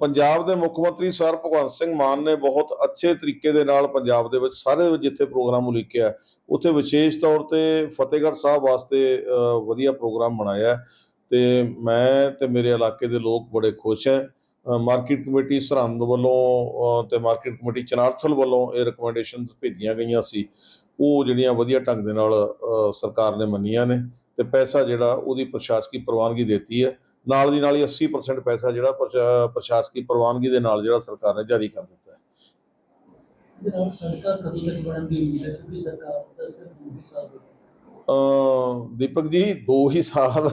ਪੰਜਾਬ ਦੇ ਮੁੱਖ ਮੰਤਰੀ ਸਰ ਭਗਵੰਤ ਸਿੰਘ ਮਾਨ ਨੇ ਬਹੁਤ ਅੱਛੇ ਤਰੀਕੇ ਦੇ ਨਾਲ ਪੰਜਾਬ ਦੇ ਵਿੱਚ ਸਾਰੇ ਜਿੱਥੇ ਪ੍ਰੋਗਰਾਮ ਉਲੀਕਿਆ ਉੱਥੇ ਵਿਸ਼ੇਸ਼ ਤੌਰ ਤੇ ਫਤਿਹਗੜ੍ਹ ਸਾਹਿਬ ਵਾਸਤੇ ਵਧੀਆ ਪ੍ਰੋਗਰਾਮ ਬਣਾਇਆ ਹੈ। ਤੇ ਮੈਂ ਤੇ ਮੇਰੇ ਇਲਾਕੇ ਦੇ ਲੋਕ ਬੜੇ ਖੁਸ਼ ਹੈ। ਮਾਰਕੀਟ ਕਮੇਟੀ ਸਰਹੰਦ ਵੱਲੋਂ ਅ, ਤੇ ਮਾਰਕੀਟ ਕਮੇਟੀ ਚਨਾਰਥਲ ਵੱਲੋਂ ਇਹ ਰეკਮੈਂਡੇਸ਼ਨਸ ਭੇਜੀਆਂ ਗਈਆਂ ਸੀ। ਉਹ ਜਿਹੜੀਆਂ ਵਧੀਆ ਢੰਗ ਦੇ ਨਾਲ ਸਰਕਾਰ ਨੇ ਮੰਨੀਆਂ ਨੇ ਤੇ ਪੈਸਾ ਜਿਹੜਾ ਉਹਦੀ ਪ੍ਰਸ਼ਾਸਕੀ ਪ੍ਰਵਾਨਗੀ ਦਿੱਤੀ ਹੈ। ਨਾਲ ਦੀ ਨਾਲ ਹੀ 80% ਪੈਸਾ ਜਿਹੜਾ ਪ੍ਰਸ਼ਾ- ਪ੍ਰਸ਼ਾਸਕੀ ਪ੍ਰਵਾਨਗੀ ਦੇ ਨਾਲ ਜਿਹੜਾ ਸਰਕਾਰ ਨੇ ਜਾਰੀ ਕਰ ਦਿੱਤਾ ਹੈ। ਦੀਪਕ ਜੀ ਦੋ ਹੀ ਸਾਲ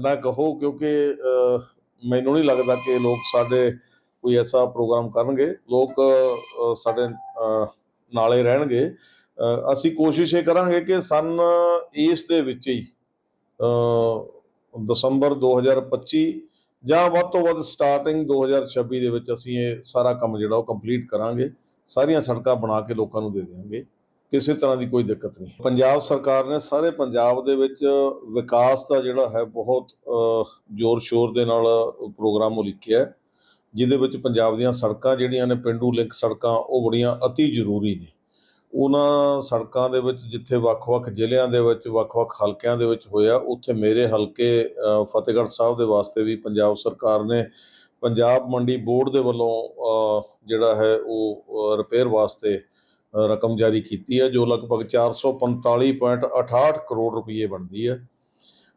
ਨਾ ਕਹੋ ਕਿਉਂਕਿ ਮੈਨੂੰ ਨਹੀਂ ਲੱਗਦਾ ਕਿ ਲੋਕ ਸਾਡੇ ਕੋਈ ਐਸਾ ਪ੍ਰੋਗਰਾਮ ਕਰਨਗੇ। ਲੋਕ ਸਾਡੇ ਨਾਲੇ ਰਹਿਣਗੇ। ਅਸੀਂ ਕੋਸ਼ਿਸ਼ ਇਹ ਕਰਾਂਗੇ ਕਿ ਸਨ ਇਸ ਦੇ ਵਿੱਚ ਹੀ ਦਸੰਬਰ 2025 ਜਾਂ ਵੱਧ ਤੋਂ ਵੱਧ ਸਟਾਰਟਿੰਗ 2026 ਦੇ ਵਿੱਚ ਅਸੀਂ ਇਹ ਸਾਰਾ ਕੰਮ ਜਿਹੜਾ ਉਹ ਕੰਪਲੀਟ ਕਰਾਂਗੇ। ਸਾਰੀਆਂ ਸੜਕਾਂ ਬਣਾ ਕੇ ਲੋਕਾਂ ਨੂੰ ਦੇ ਦੇਵਾਂਗੇ ਕਿਸੇ ਤਰ੍ਹਾਂ ਦੀ ਕੋਈ ਦਿੱਕਤ ਨਹੀਂ। ਪੰਜਾਬ ਸਰਕਾਰ ਨੇ ਸਾਰੇ ਪੰਜਾਬ ਦੇ ਵਿੱਚ ਵਿਕਾਸ ਦਾ ਜਿਹੜਾ ਹੈ ਬਹੁਤ ਜ਼ੋਰ ਸ਼ੋਰ ਦੇ ਨਾਲ ਪ੍ਰੋਗਰਾਮ ਉਲੀਕਿਆ ਜਿਹਦੇ ਵਿੱਚ ਪੰਜਾਬ ਦੀਆਂ ਸੜਕਾਂ ਜਿਹੜੀਆਂ ਨੇ, ਪਿੰਡੂ ਲਿੰਕ ਸੜਕਾਂ, ਉਹ ਬੜੀਆਂ ਅਤੀ ਜ਼ਰੂਰੀ ਨੇ। ਉਹਨਾਂ ਸੜਕਾਂ ਦੇ ਵਿੱਚ ਜਿੱਥੇ ਵੱਖ-ਵੱਖ ਜ਼ਿਲ੍ਹਿਆਂ ਦੇ ਵਿੱਚ ਵੱਖ-ਵੱਖ ਹਲਕਿਆਂ ਦੇ ਵਿੱਚ ਹੋਇਆ ਉੱਥੇ ਮੇਰੇ ਹਲਕੇ ਫਤਿਹਗੜ੍ਹ ਸਾਹਿਬ ਦੇ ਵਾਸਤੇ ਵੀ ਪੰਜਾਬ ਸਰਕਾਰ ਨੇ ਪੰਜਾਬ ਮੰਡੀ ਬੋਰਡ ਦੇ ਵੱਲੋਂ ਜਿਹੜਾ ਹੈ ਉਹ ਰਿਪੇਅਰ ਵਾਸਤੇ ਰਕਮ ਜਾਰੀ ਕੀਤੀ ਹੈ ਜੋ ਲਗਭਗ 445.68 ਕਰੋੜ ਰੁਪਏ ਬਣਦੀ ਹੈ।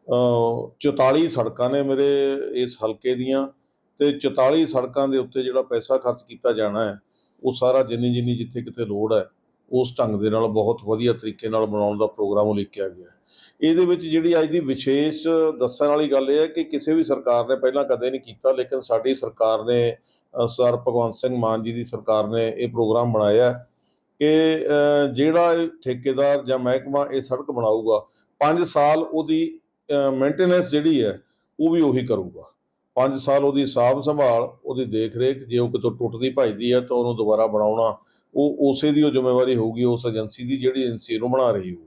ਅ, 44 ਸੜਕਾਂ ਨੇ ਮੇਰੇ ਇਸ ਹਲਕੇ ਦੀਆਂ ਤੇ 44 ਸੜਕਾਂ ਦੇ ਉੱਤੇ ਜਿਹੜਾ ਪੈਸਾ ਖਰਚ ਕੀਤਾ ਜਾਣਾ ਹੈ ਉਹ ਸਾਰਾ ਜਿੰਨੀ ਜਿੰਨੀ ਜਿੱਥੇ ਕਿਤੇ ਲੋੜ ਹੈ ਉਸ ਢੰਗ ਦੇ ਨਾਲ ਬਹੁਤ ਵਧੀਆ ਤਰੀਕੇ ਨਾਲ ਬਣਾਉਣ ਦਾ ਪ੍ਰੋਗਰਾਮ ਉਲੀਕਿਆ ਗਿਆ। ਇਹਦੇ ਵਿੱਚ ਜਿਹੜੀ ਅੱਜ ਦੀ ਵਿਸ਼ੇਸ਼ ਦੱਸਣ ਵਾਲੀ ਗੱਲ ਇਹ ਹੈ ਕਿ ਕਿਸੇ ਵੀ ਸਰਕਾਰ ਨੇ ਪਹਿਲਾਂ ਕਦੇ ਨਹੀਂ ਕੀਤਾ, ਲੇਕਿਨ ਸਾਡੀ ਸਰਕਾਰ ਨੇ ਸਰ ਭਗਵੰਤ ਸਿੰਘ ਮਾਨ ਜੀ ਦੀ ਸਰਕਾਰ ਨੇ ਇਹ ਪ੍ਰੋਗਰਾਮ ਬਣਾਇਆ ਕਿ ਜਿਹੜਾ ਠੇਕੇਦਾਰ ਜਾਂ ਮਹਿਕਮਾ ਇਹ ਸੜਕ ਬਣਾਊਗਾ 5 ਸਾਲ ਉਹਦੀ ਮੇਨਟੇਨੈਂਸ ਜਿਹੜੀ ਹੈ ਉਹ ਵੀ ਉਹੀ ਕਰੂਗਾ। 5 ਸਾਲ ਉਹਦੀ ਸਾਂਭ ਸੰਭਾਲ, ਉਹਦੀ ਦੇਖ ਰੇਖ ਜੇ ਉਹ ਕਿਤੋਂ ਟੁੱਟਦੀ ਭੱਜਦੀ ਹੈ ਤਾਂ ਉਹਨੂੰ ਦੁਬਾਰਾ ਬਣਾਉਣਾ ਉਹ ਉਸੇ ਦੀ ਉਹ ਜ਼ਿੰਮੇਵਾਰੀ ਹੋਊਗੀ, ਉਸ ਏਜੰਸੀ ਦੀ ਜਿਹੜੀ ਏਜੰਸੀ ਨੂੰ ਬਣਾ ਰਹੀ ਹੋਊ